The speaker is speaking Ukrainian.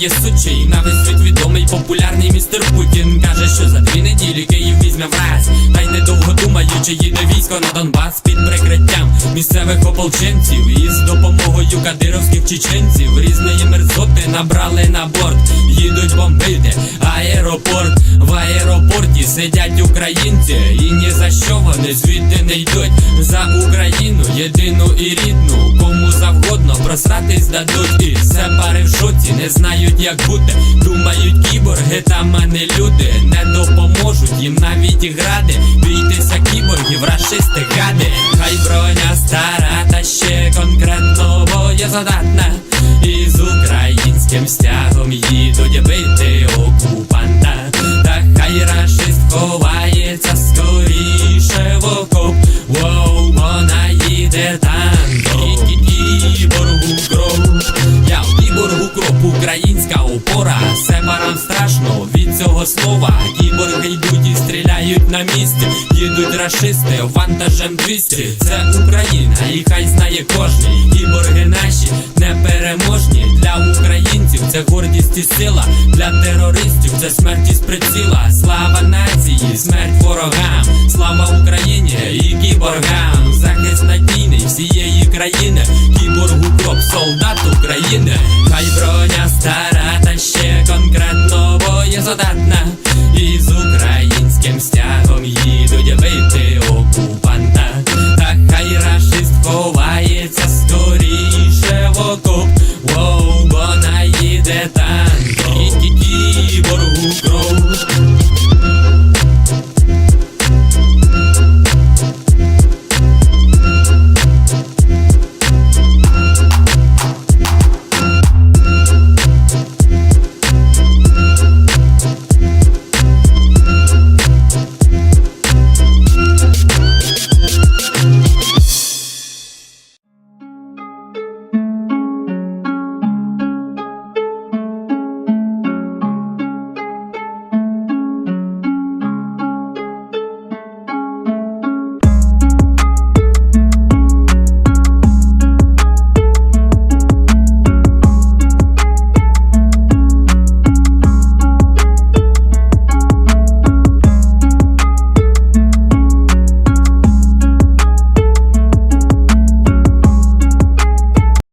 є сучий На весь світ відомий популярний містер Путін. Каже, що за дві неділі Київ візьме враз. Та й недовго думаючи, їде військо на Донбас під прикриттям місцевих ополченців. І з допомогою кадировських чеченців Різної мерзоти набрали на борт. Їдуть бомбити аеропорт. В аеропорті сидять українці. І ні за що вони звідти не йдуть. За Україну єдину і рідну Кому завгодно просратись дадуть. І сепари в шоці не знають як бути. Думають кіборги та мене люди. Не допоможуть їм навіть і гради. Бійтеся кіборгів, рашисти гади. Хай броня стара та ще конкретно боєзадатна І з українським стягом їдуть бити окупанта. Та хай рашист ховається скоріше в окоп. Воу, вона їде танком українська опора. Сепарам страшно від цього слова. Кіборги йдуть і стріляють на місці. Їдуть рашисти вантажем 200 Це Україна, і хай знає кожний. Кіборги наші непереможні. Для українців це гордість і сила. Для терористів це смерть із приціла. Слава нації, смерть ворогам. Слава Україні і кіборгам. Захист надійний всієї країни. Кіборгу солдат України, хай броня.